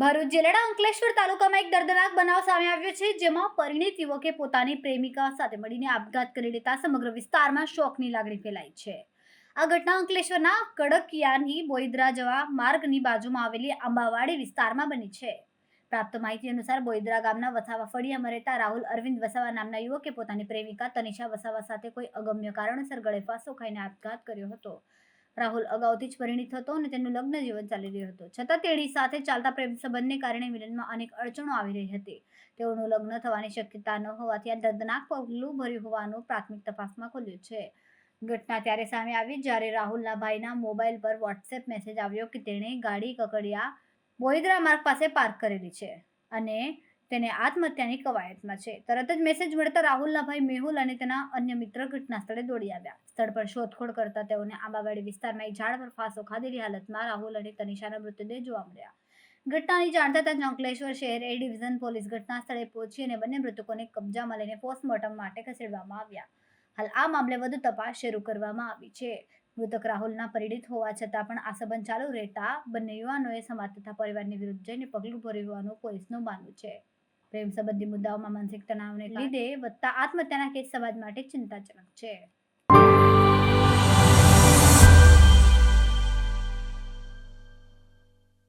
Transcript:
ભરૂચ જિલ્લાના અંકલેશ્વર તાલુકામાં એક દર્દનાક બનાવ સામે આવ્યો છે, જેમાં પરિણીત યુવકે પોતાની પ્રેમિકા સાથે મળીને આપઘાત કરી લેતા સમગ્ર વિસ્તારમાં શોકની લાગણી ફેલાઈ છે. આ ઘટના અંકલેશ્વરના કડકિયાની બોઈદરા જવા માર્ગની બાજુમાં આવેલી આંબાવાડી વિસ્તારમાં બની છે. પ્રાપ્ત માહિતી અનુસાર બોઈદરા ગામના વસાવા ફળિયામાં રહેતા રાહુલ અરવિંદ વસાવા નામના યુવકે પોતાની પ્રેમિકા તનિષા વસાવા સાથે કોઈ અગમ્ય કારણસર ગળે ફાંસો ખાઈને આપઘાત કર્યો હતો. રાહુલ અગાઉથી જ પરિણીત હતો અને તેનું લગ્ન જીવન ચાલી રહ્યું હતું. છતાં તેણી સાથે ચાલતા પ્રેમ સંબંધને કારણે મિલનમાં અનેક અડચણો આવી રહી હતી. તેઓનું લગ્ન થવાની શક્યતા ન હોવાથી આ દર્દનાક પગલું ભર્યું હોવાનું પ્રાથમિક તપાસમાં ખુલ્યું છે. ઘટના ત્યારે સામે આવી જ્યારે રાહુલના ભાઈના મોબાઈલ પર વોટ્સએપ મેસેજ આવ્યો કે તેણે ગાડી કકડિયા બોઈદરા માર્ગ પાસે પાર્ક કરેલી છે અને તેને આત્મહત્યાની કવાયતમાં છે. તરત જ મેસેજ મળતા રાહુલના ભાઈ મેહુલ અને તેના અન્ય મિત્ર ઘટના સ્થળે દોડી આવ્યા. સ્થળ પર શોધખોળ કરતા તેઓને આંબાવાડી વિસ્તારમાં એક ઝાડ પર ફાંસો ખાધેલી હાલતમાં રાહુલ અને તનિષાના મૃતદેહ જોવા મળ્યા. ઘટનાની જાણ થતાં અંકલેશ્વર શહેર એ ડિવિઝન પોલીસ ઘટના સ્થળે પહોંચી અને બંને મૃતકોને કબજામાં લઈને પોસ્ટમોર્ટમ માટે ખસેડવામાં આવ્યા. હાલ આ મામલે વધુ તપાસ શરૂ કરવામાં આવી છે. મૃતક રાહુલના પરિણિત હોવા છતાં પણ આ સંબંધ ચાલુ રહેતા બંને યુવાનોએ સમાજ તથા પરિવારની વિરુદ્ધ જઈને પગલું ભર્યું હોવાનું પોલીસનું માનવું છે. પ્રેમ સંબંધી મુદ્દાઓમાં માનસિક તણાવને લીધે વધતા આત્મહત્યાના કેસ સમાજ માટે ચિંતાજનક છે.